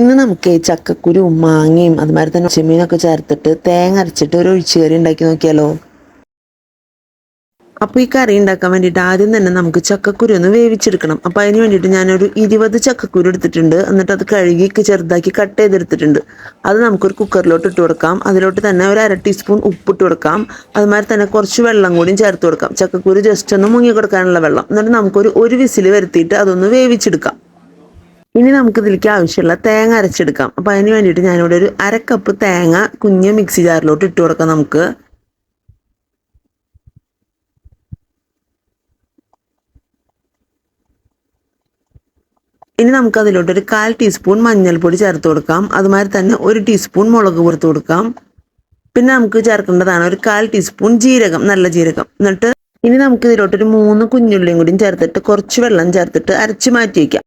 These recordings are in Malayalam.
ഇന്ന് നമുക്ക് ചക്കക്കുരുവും മാങ്ങയും അതുമാതിരി തന്നെ ചെമ്മീനൊക്കെ ചേർത്തിട്ട് തേങ്ങ അരച്ചിട്ട് ഒരു ഒഴിച്ചുകറി ഉണ്ടാക്കി നോക്കിയാലോ? അപ്പോൾ ഈ കറി ഉണ്ടാക്കാൻ വേണ്ടിയിട്ട് ആദ്യം തന്നെ നമുക്ക് ചക്കക്കുരു ഒന്ന് വേവിച്ചെടുക്കണം. അപ്പോൾ അതിന് വേണ്ടിയിട്ട് ഞാനൊരു ഇരുപത് ചക്കക്കുരു എടുത്തിട്ടുണ്ട്. എന്നിട്ട് അത് കഴുകി ചെറുതാക്കി കട്ട് ചെയ്തെടുത്തിട്ടുണ്ട്. അത് നമുക്കൊരു കുക്കറിലോട്ട് ഇട്ട് കൊടുക്കാം. അതിലോട്ട് തന്നെ ഒരു അര ടീസ്പൂൺ ഉപ്പ് ഉപ്പിട്ട് കൊടുക്കാം. അതുമാതിരി തന്നെ കുറച്ച് വെള്ളം കൂടിയും ചേർത്ത് കൊടുക്കാം. ചക്കക്കുരു ജസ്റ്റ് ഒന്ന് മുങ്ങി കൊടുക്കാനുള്ള വെള്ളം. എന്നിട്ട് നമുക്കൊരു ഒരു വിസിൽ വരുത്തിയിട്ട് അതൊന്ന് വേവിച്ചെടുക്കാം. ഇനി നമുക്ക് ഇതിലേക്ക് ആവശ്യമുള്ള തേങ്ങ അരച്ചെടുക്കാം. അപ്പോൾ അതിന് വേണ്ടിയിട്ട് ഞാനിവിടെ ഒരു അര കപ്പ് തേങ്ങ കുഞ്ഞ് മിക്സി ജാറിലോട്ട് ഇട്ട് കൊടുക്കാം നമുക്ക്. ഇനി നമുക്ക് അതിലോട്ട് ഒരു കാൽ ടീസ്പൂൺ മഞ്ഞൾപ്പൊടി ചേർത്ത് കൊടുക്കാം. അതുമാതിരി തന്നെ ഒരു ടീസ്പൂൺ മുളക് പുറത്ത് കൊടുക്കാം. പിന്നെ നമുക്ക് ചേർക്കേണ്ടതാണ് ഒരു കാൽ ടീസ്പൂൺ ജീരകം നല്ല ജീരകം. എന്നിട്ട് ഇനി നമുക്ക് ഇതിലോട്ട് ഒരു മൂന്ന് കുഞ്ഞുള്ളിയും കൂടിയും ചേർത്തിട്ട് കുറച്ച് വെള്ളം ചേർത്തിട്ട് അരച്ച് മാറ്റി വയ്ക്കാം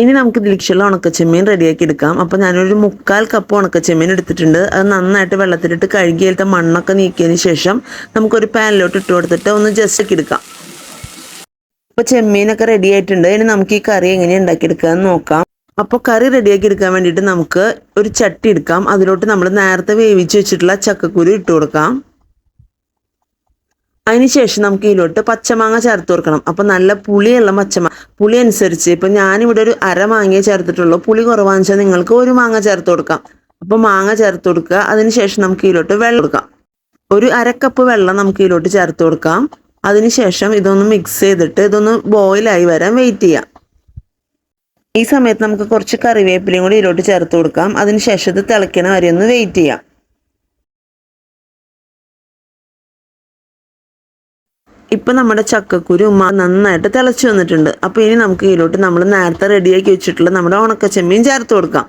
ഇനി നമുക്ക് ഇതിലേക്കുള്ള ഉണക്കച്ചെമ്മീൻ റെഡിയാക്കി എടുക്കാം. അപ്പോൾ ഞാനൊരു മുക്കാൽ കപ്പ് ഉണക്കച്ചെമ്മീൻ എടുത്തിട്ടുണ്ട്. അത് നന്നായിട്ട് വെള്ളത്തിലിട്ട് കഴുകിയിട്ട് മണ്ണൊക്കെ നീക്കിയതിന് ശേഷം നമുക്കൊരു പാനിലോട്ട് ഇട്ട് കൊടുത്തിട്ട് ഒന്ന് ജസ്റ്റ് ഒക്കെ എടുക്കാം. അപ്പോൾ ചെമ്മീനൊക്കെ റെഡി ആയിട്ടുണ്ട്. ഇനി നമുക്ക് ഈ കറി എങ്ങനെ ഉണ്ടാക്കി എന്ന് നോക്കാം. അപ്പോൾ കറി റെഡിയാക്കി എടുക്കാൻ വേണ്ടിയിട്ട് നമുക്ക് ഒരു ചട്ടി എടുക്കാം. അതിലോട്ട് നമ്മൾ നേരത്തെ വേവിച്ച് വെച്ചിട്ടുള്ള ചക്കക്കുരു ഇട്ട് കൊടുക്കാം. അതിനുശേഷം നമുക്ക് ഇതിലോട്ട് പച്ചമാങ്ങ ചേർത്ത് കൊടുക്കണം. അപ്പം നല്ല പുളിയുള്ള പച്ചമാങ്ങ പുളി അനുസരിച്ച് ഇപ്പം ഞാനിവിടെ ഒരു അര മാങ്ങയെ ചേർത്തിട്ടുള്ളൂ. പുളി കുറവാന്ന് വെച്ചാൽ നിങ്ങൾക്ക് ഒരു മാങ്ങ ചേർത്ത് കൊടുക്കാം. അപ്പോൾ മാങ്ങ ചേർത്ത് കൊടുക്കുക. അതിനുശേഷം നമുക്ക് ഇതിലോട്ട് വെള്ളം കൊടുക്കാം. ഒരു അരക്കപ്പ് വെള്ളം നമുക്ക് ഇതിലോട്ട് ചേർത്ത് കൊടുക്കാം. അതിനുശേഷം ഇതൊന്ന് മിക്സ് ചെയ്തിട്ട് ഇതൊന്ന് ബോയിലായി വരാൻ വെയിറ്റ് ചെയ്യാം. ഈ സമയത്ത് നമുക്ക് കുറച്ച് കറിവേപ്പിലയും കൂടി ഇതിലോട്ട് ചേർത്ത് കൊടുക്കാം. അതിനുശേഷം ഇത് തിളയ്ക്കണ വരെ ഒന്ന് വെയിറ്റ് ചെയ്യാം. ഇപ്പം നമ്മുടെ ചക്കക്കുരു നന്നായിട്ട് തിളച്ച് വന്നിട്ടുണ്ട്. അപ്പോൾ ഇനി നമുക്ക് ഇതിലോട്ട് നമ്മൾ നേരത്തെ റെഡിയാക്കി വെച്ചിട്ടുള്ള നമ്മുടെ ഉണക്കച്ചെമ്മീൻ ചേർത്ത് കൊടുക്കാം.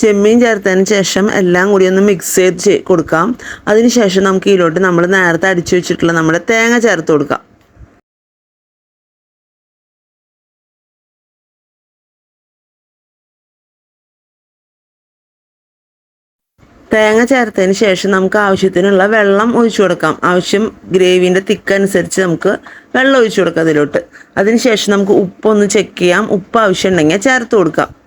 ചെമ്മീൻ ചേർത്തതിന് ശേഷം എല്ലാം കൂടി ഒന്ന് മിക്സ് ചെയ്ത് കൊടുക്കാം. അതിനുശേഷം നമുക്ക് ഇതിലോട്ട് നമ്മൾ നേരത്തെ അടിച്ചു വെച്ചിട്ടുള്ള നമ്മുടെ തേങ്ങ ചേർത്ത് കൊടുക്കാം. തേങ്ങ ചേർത്തതിന് ശേഷം നമുക്ക് ആവശ്യത്തിനുള്ള വെള്ളം ഒഴിച്ചു കൊടുക്കാം. ആവശ്യം ഗ്രേവിന്റെ തിക്ക് അനുസരിച്ച് നമുക്ക് വെള്ളം ഒഴിച്ചു കൊടുക്കാം അതിലോട്ട്. അതിനുശേഷം നമുക്ക് ഉപ്പൊന്ന് ചെക്ക് ചെയ്യാം. ഉപ്പ് ആവശ്യമുണ്ടെങ്കിൽ ചേർത്ത് കൊടുക്കാം.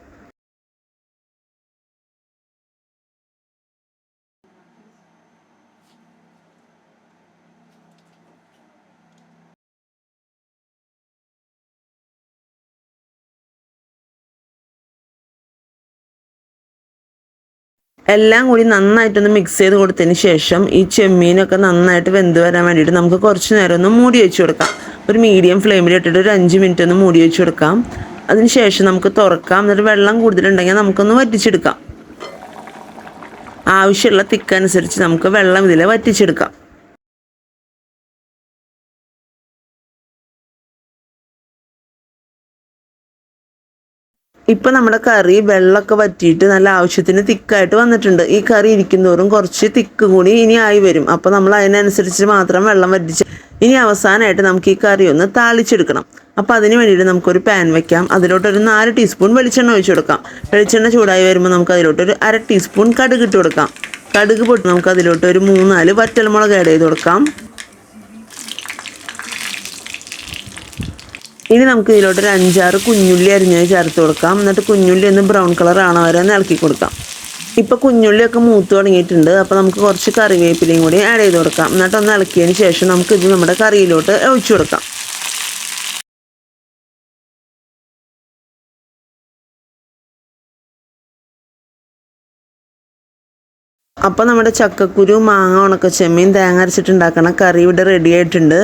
എല്ലാം കൂടി നന്നായിട്ടൊന്ന് മിക്സ് ചെയ്ത് കൊടുത്തതിന് ശേഷം ഈ ചെമ്മീനൊക്കെ നന്നായിട്ട് വെന്ത് വരാൻ വേണ്ടിയിട്ട് നമുക്ക് കുറച്ച് നേരം ഒന്ന് മൂടി വെച്ച് കൊടുക്കാം. ഒരു മീഡിയം ഫ്ലെയിമിൽ ഇട്ടിട്ട് ഒരു അഞ്ച് മിനിറ്റ് ഒന്ന് മൂടി വെച്ച് കൊടുക്കാം. അതിന് ശേഷം നമുക്ക് തുറക്കാം. എന്നിട്ട് വെള്ളം കൂടുതലുണ്ടെങ്കിൽ നമുക്കൊന്ന് വറ്റിച്ചെടുക്കാം. ആവശ്യമുള്ള തിക്കനുസരിച്ച് നമുക്ക് വെള്ളം ഇതിൽ വറ്റിച്ചെടുക്കാം. ഇപ്പം നമ്മുടെ കറി വെള്ളമൊക്കെ വറ്റിയിട്ട് നല്ല ആവശ്യത്തിന് തിക്കായിട്ട് വന്നിട്ടുണ്ട്. ഈ കറി ഇരിക്കുന്നതോറും കുറച്ച് തിക്ക് കൂടി ഇനി ആയി വരും. അപ്പോൾ നമ്മൾ അതിനനുസരിച്ച് മാത്രം വെള്ളം വറ്റിച്ച് ഇനി അവസാനമായിട്ട് നമുക്ക് ഈ കറി ഒന്ന് താളിച്ചെടുക്കണം. അപ്പോൾ അതിന് വേണ്ടിയിട്ട് നമുക്കൊരു പാൻ വെക്കാം. അതിലോട്ടൊരു നാല് ടീസ്പൂൺ വെളിച്ചെണ്ണ ഒഴിച്ചു കൊടുക്കാം. വെളിച്ചെണ്ണ ചൂടായി വരുമ്പോൾ നമുക്ക് അതിലോട്ടൊരു അര ടീസ്പൂൺ കടുക് ഇട്ട് കൊടുക്കാം. കടുക് പൊട്ട് നമുക്ക് അതിലോട്ട് ഒരു മൂന്നാൽ വറ്റൽമുളക് ആഡ് ചെയ്ത് കൊടുക്കാം. ഇനി നമുക്ക് ഇതിലോട്ട് ഒരു അഞ്ചാറ് കുഞ്ഞുള്ളി അരിഞ്ഞത് ചേർത്ത് കൊടുക്കാം. എന്നിട്ട് കുഞ്ഞുള്ളി ഒന്ന് ബ്രൗൺ കളർ ആണോ വരെ ഒന്ന് ഇളക്കി കൊടുക്കാം. ഇപ്പോൾ കുഞ്ഞുള്ളിയൊക്കെ മൂത്ത് തുടങ്ങിയിട്ടുണ്ട്. അപ്പോൾ നമുക്ക് കുറച്ച് കറിവേപ്പിലയും കൂടി ആഡ് ചെയ്ത് കൊടുക്കാം. എന്നിട്ട് ഒന്ന് ഇളക്കിയതിന് ശേഷം നമുക്ക് ഇത് നമ്മുടെ കറിയിലോട്ട് ഒഴിച്ചു കൊടുക്കാം. അപ്പോൾ നമ്മുടെ ചക്കക്കുരു മാങ്ങ ഉണക്ക ചെമ്മീൻ തേങ്ങ അരച്ചിട്ടുണ്ടാക്കണ കറി ഇവിടെ റെഡി ആയിട്ടുണ്ട്.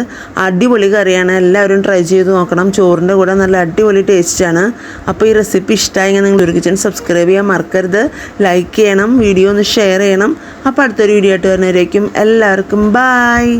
അടിപൊളി കറിയാണ്. എല്ലാവരും ട്രൈ ചെയ്ത് നോക്കണം. ചോറിന്റെ കൂടെ നല്ല അടിപൊളി ടേസ്റ്റാണ് അപ്പോൾ ഈ റെസിപ്പി ഇഷ്ടമായെങ്കിൽ നിങ്ങൾ ഒരു കിച്ചൺ സബ്സ്ക്രൈബ് ചെയ്യാൻ മറക്കരുത്. ലൈക്ക് ചെയ്യണം. വീഡിയോ ഒന്ന് ഷെയർ ചെയ്യണം. അപ്പോൾ അടുത്തൊരു വീഡിയോ ആയിട്ട് വരുന്നവരേക്കും എല്ലാവർക്കും ബായ്